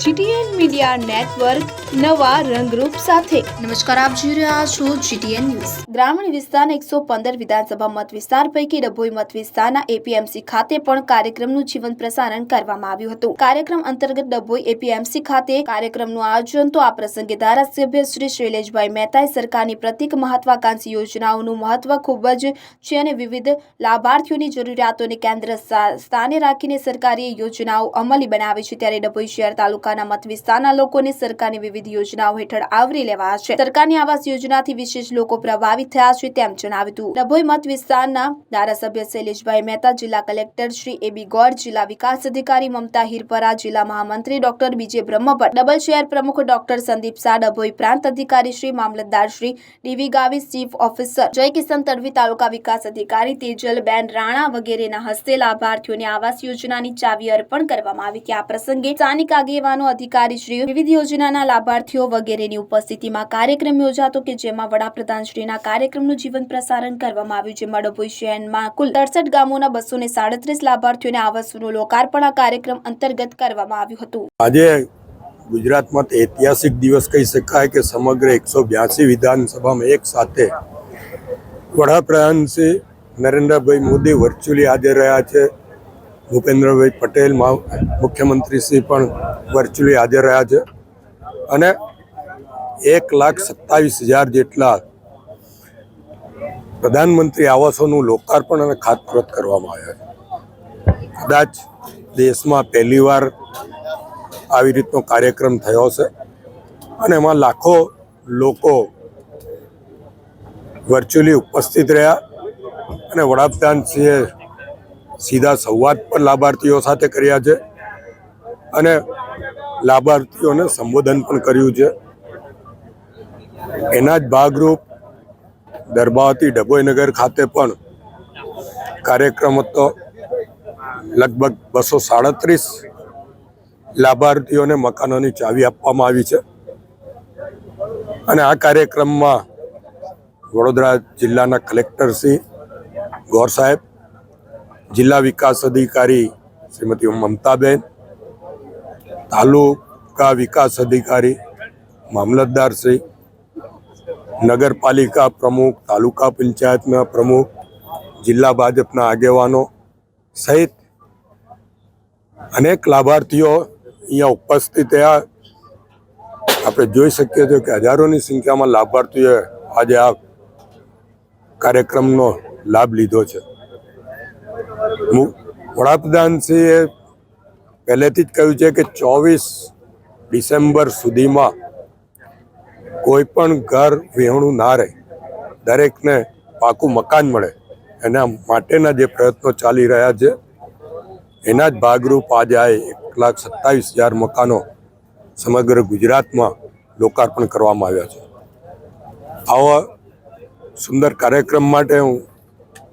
GTN media network નવા રંગરૂપ સાથે. નમસ્કાર, આપ જોઈ રહ્યા છો જીટીએન ન્યૂઝ. ગ્રામીણ વિસ્તારના એકસો પંદર વિધાનસભા મત વિસ્તાર પૈકી ડભોઈ મત વિસ્તારના એપીએમસી ખાતે પણ કાર્યક્રમનું જીવન પ્રસારણ કરવામાં આવ્યું હતું. કાર્યક્રમ અંતર્ગત ડભોઈ એપીએમસી ખાતે કાર્યક્રમનું આયોજન તો આ પ્રસંગે ધારાસભ્ય શ્રી શૈલેષભાઈ મહેતાએ સરકારની પ્રતિક મહત્વાકાંક્ષી યોજનાઓનું મહત્વ ખૂબ જ છે અને વિવિધ લાભાર્થીઓની જરૂરિયાતોને કેન્દ્ર સ્થા- સ્થાને રાખીને સરકારી યોજનાઓ અમલી બનાવી છે. ત્યારે ડભોઈ શહેર તાલુકાના મત વિસ્તારના લોકોને સરકારની વિવિધ યોજનાઓ હેઠળ આવરી લેવાયા છે સરકારની આવાસ યોજનાથી વિશેષ લોકો પ્રભાવિત થયા છે તેમ જણાવ્યું હતું. ડભોઈ મત વિસ્તારના ધારાસભ્ય શૈલેષભાઈ મહેતા, જિલ્લા કલેક્ટર શ્રી એબી ગોડ, જિલ્લા વિકાસ અધિકારી મમતા હિરપરા, જિલ્લા મહામંત્રી ડોક્ટર બીજે બ્રહ્મભટ્ટ, ડબલ શહેર પ્રમુખ ડોક્ટર સંદીપ શાહ, ડભોઈ પ્રાંત અધિકારી શ્રી મામલતદાર Shri D V Gavi chief officer Jay Kishan Tadvi, તાલુકા વિકાસ અધિકારી તેજલબેન રાણા વગેરેના હસ્તે લાભાર્થીઓને આવાસ યોજનાની ચાવી અર્પણ કરવામાં આવી હતી. આ પ્રસંગે સ્થાનિક આગેવાનો અધિકારી શ્રી વિવિધ યોજનાના લાભાર્થીઓ વગેરેની ઉપસ્થિતિમાં કાર્યક્રમ યોજાતો કે જેમાં વડાપ્રધાન શ્રીના કાર્યક્રમનું જીવન પ્રસારણ કરવામાં આવ્યું, જેમાં મડભોઈ શહેરમાં કુલ સડસઠ ગામોના બસો ને સાડત્રીસ લાભાર્થીઓને આવાસનું લોકાર્પણ આ કાર્યક્રમ અંતર્ગત કરવામાં આવ્યું હતું. આજે ગુજરાતમાં ઐતિહાસિક દિવસ કહી શકાય કે સમગ્ર એકસો બ્યાસી વિધાનસભામાં એક સાથે વડાપ્રધાન શ્રી નરેન્દ્રભાઈ મોદી વર્ચ્યુઅલી હાજર રહ્યા છે. ભૂપેન્દ્રભાઈ પટેલ મુખ્યમંત્રીશ્રી મુખ્યમંત્રી શ્રી પણ વર્ચ્યુઅલી હાજર રહ્યા છે. અને એક લાખ સત્તાવીસ હજાર જેટલા પ્રધાનમંત્રી આવાસોનું લોકાર્પણ અને ખાતમુહૂર્ત કરવામાં આવ્યા છે. કદાચ દેશમાં પહેલીવાર આવી રીતનો કાર્યક્રમ થયો છે અને એમાં લાખો લોકો વર્ચ્યુઅલી ઉપસ્થિત રહ્યા અને વડાપ્રધાનશ્રીએ સીધા સંવાદ પણ લાભાર્થીઓ સાથે કર્યા છે અને લાભાર્થીઓને સંબોધન પણ કર્યું છે. એના જ ભાગરૂપ દરબાવતી ડભોઈનગર ખાતે પણ કાર્યક્રમ હતો. લગભગ બસો સાડત્રીસ લાભાર્થીઓને મકાનોની ચાવી આપવામાં આવી છે. અને આ કાર્યક્રમમાં વડોદરા જિલ્લાના કલેક્ટર શ્રી ગોર સાહેબ જિલ્લા વિકાસ અધિકારી શ્રીમતી મમતાબેન, તાલુકા વિકાસ અધિકારી મામલતદાર શ્રી, નગરપાલિકા પ્રમુખ, તાલુકા પંચાયતના પ્રમુખ, જિલ્લા ભાજપના આગેવાનો સહિત અનેક લાભાર્થીઓ અહીંયા ઉપસ્થિત થયા. આપણે જોઈ શકીએ છીએ કે હજારોની સંખ્યામાં લાભાર્થીઓએ આજે આ કાર્યક્રમનો લાભ લીધો છે. વડાપ્રધાનશ્રીએ પહેલેથી જ કહ્યું છે કે ચોવીસ ડિસેમ્બર સુધીમાં કોઈ પણ ઘર વિહોણું ના રહે. દરેકને પાકું મકાન મળે. એના માટેના જે પ્રયત્નો ચાલી રહ્યા છે, એના જ ભાગરૂપ આજે આ એક લાખ સત્તાવીસ હજાર મકાનો સમગ્ર ગુજરાતમાં લોકાર્પણ કરવામાં આવ્યા છે. આવા સુંદર કાર્યક્રમ માટે હું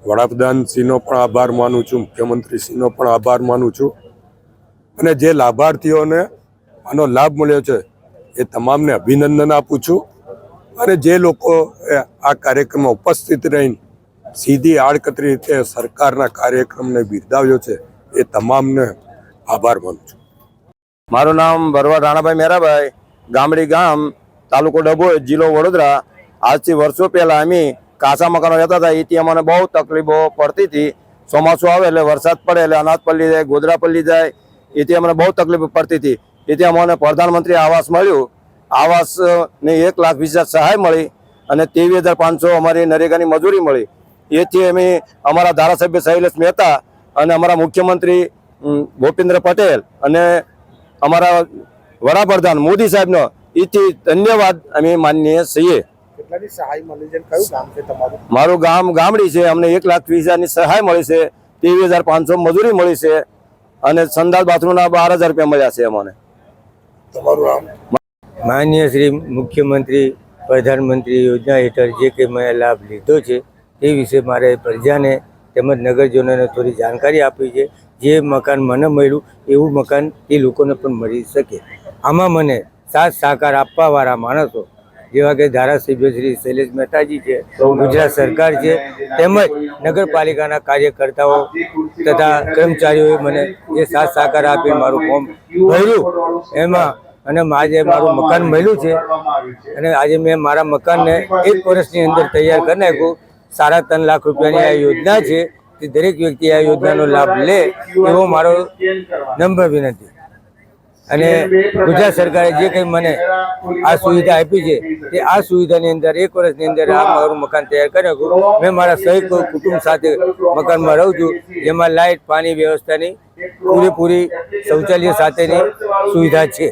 વડાપ્રધાનશ્રીનો પણ આભાર માનું છું, મુખ્યમંત્રીશ્રીનો પણ આભાર માનું છું. અને જે લાભાર્થીઓને આનો લાભ મળ્યો છે, એ તમામને અભિનંદન આપું છું. અને જે લોકો આ કાર્યક્રમમાં ઉપસ્થિત રહીને સીધી આડકતરી રીતે સરકારના કાર્યક્રમને બિરદાવ્યો છે, એ તમામને આભાર માનું છું. મારું નામ ભરવા રાણાભાઈ મેરાભાઈ, ગામડી ગામ, તાલુકો ડભોઈ, જિલ્લો વડોદરા. આજથી વર્ષો પહેલાં અમે કાચા મકાનો રહેતા હતા એથી અમને બહુ તકલીફો પડતી હતી. ચોમાસું આવે એટલે વરસાદ પડે એટલે અનાજ પલ્લી જાય ગોદરા પલ્લી જાય એથી અમને બહુ તકલીફ પડતી હતી. એથી અમને પ્રધાનમંત્રી આવાસ મળ્યું. આવાસની એક લાખ વીસ હજાર સહાય મળી અને ત્રેવીસ હજાર પાંચસો અમારી નરેગાની મજૂરી મળી. એથી અમે અમારા ધારાસભ્ય શૈલેષ મહેતા અને અમારા મુખ્યમંત્રી ભૂપેન્દ્ર પટેલ અને અમારા વડાપ્રધાન મોદી સાહેબનો એથી ધન્યવાદ અમે માનીએ છીએ. કેટલાની સહાય મળી છે કયું ગામ છે તમારું? મારું ગામ ગામડી છે. અમને એક લાખ વીસ હજારની સહાય મળી છે. ત્રેવીસ હજાર પાંચસો મજૂરી મળી છે. અને સંદાસ બાથરૂમના બાર હજાર રૂપિયા મળ્યા છે અમને. તમારું નામ? માન્ય શ્રી મુખ્યમંત્રી પ્રધાનમંત્રી યોજના હેઠળ જે કે મેં લાભ લીધો છે તે વિશે મારે પ્રજાને તેમજ નગરજનોને થોડી જાણકારી આપી છે. જે મકાન મને મળ્યું એવું મકાન એ લોકોને પણ મળી શકે. આમાં મને સાથ સહકાર આપવાવાળા માણસો જેવા કે ધારાસભ્ય શ્રી શૈલેષ મહેતાજી છે, ગુજરાત સરકાર છે, તેમજ નગરપાલિકાના કાર્યકર્તાઓ તથા કર્મચારીઓએ મને જે સાથ સહકાર આપી મારું ફોર્મ ભર્યું. એમાં અને આજે મારું મકાન મળ્યું છે અને આજે મેં મારા મકાનને એક વર્ષની અંદર તૈયાર કરી નાખ્યું. સાડા ત્રણ લાખ રૂપિયાની આ યોજના છે તે દરેક વ્યક્તિ આ યોજનાનો લાભ લે એવો મારો નમ્ર વિનંતી. અને ગુજરાત સરકારે જે કંઈ મને આ સુવિધા આપી છે તે આ સુવિધાની અંદર એક વર્ષની અંદર આ મારું મકાન તૈયાર કરી. નાખ્યું મેં મારા સહિત કુટુંબ સાથે મકાનમાં રહું છું જેમાં લાઇટ પાણી વ્યવસ્થાની પૂરેપૂરી શૌચાલય સાથેની સુવિધા છે.